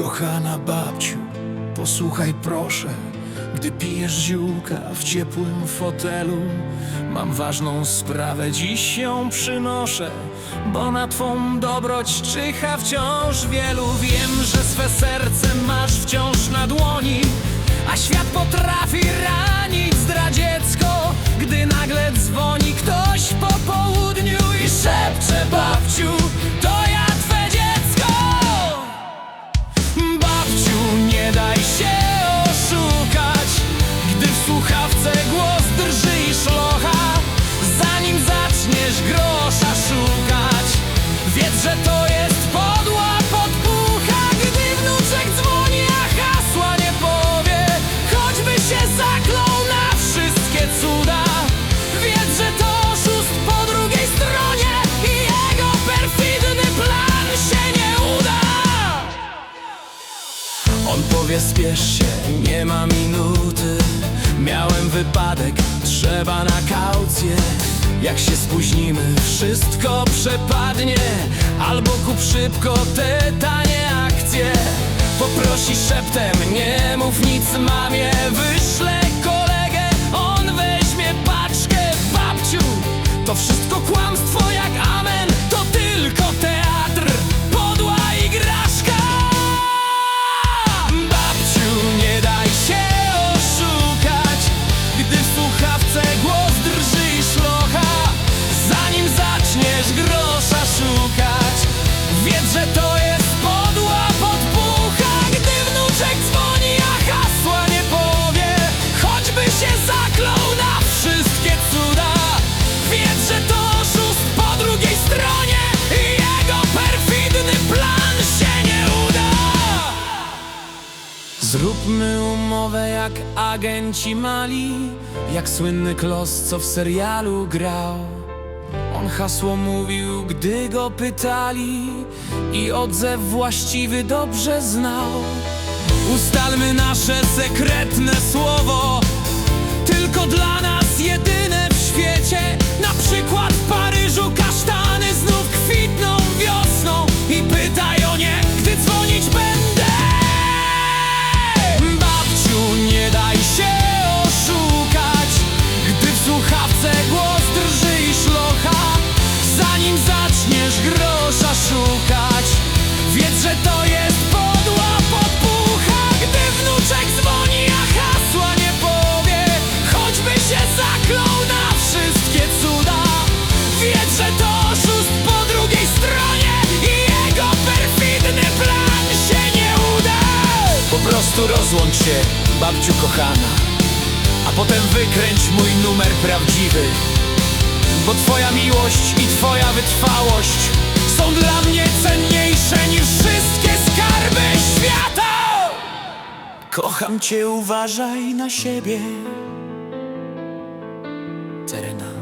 Kochana babciu, posłuchaj proszę. Gdy pijesz ziółka w ciepłym fotelu Mam ważną sprawę, dziś ją przynoszę Bo na twą dobroć czyha wciąż wielu. Wiem, że swe serce masz wciąż na dłoni A świat potrafi ranić zdradziecko Gdy nagle dzwoni ktoś powie spiesz się, nie ma minuty. Miałem wypadek, trzeba na kaucję. Jak się spóźnimy, wszystko przepadnie. Albo kup szybko te tanie akcje. Poprosi szeptem, nie mów nic mamie Wyślę Zróbmy umowę jak agenci mali Jak słynny klos, co w serialu grał. On hasło mówił, gdy go pytali I odzew właściwy dobrze znał. Ustalmy nasze sekretne słowo Tylko grosza szukać. Wiedz, że to jest podła podpucha Gdy wnuczek dzwoni, a hasła nie powie Choćby się zaklął na wszystkie cuda. Wiedz, że to oszust po drugiej stronie I jego perfidny plan się nie uda. Po prostu rozłącz się, babciu kochana A potem wykręć mój numer prawdziwy. Bo twoja miłość i twoja wytrwałość są dla mnie cenniejsze niż wszystkie skarby świata. Kocham cię, uważaj na siebie. Terena.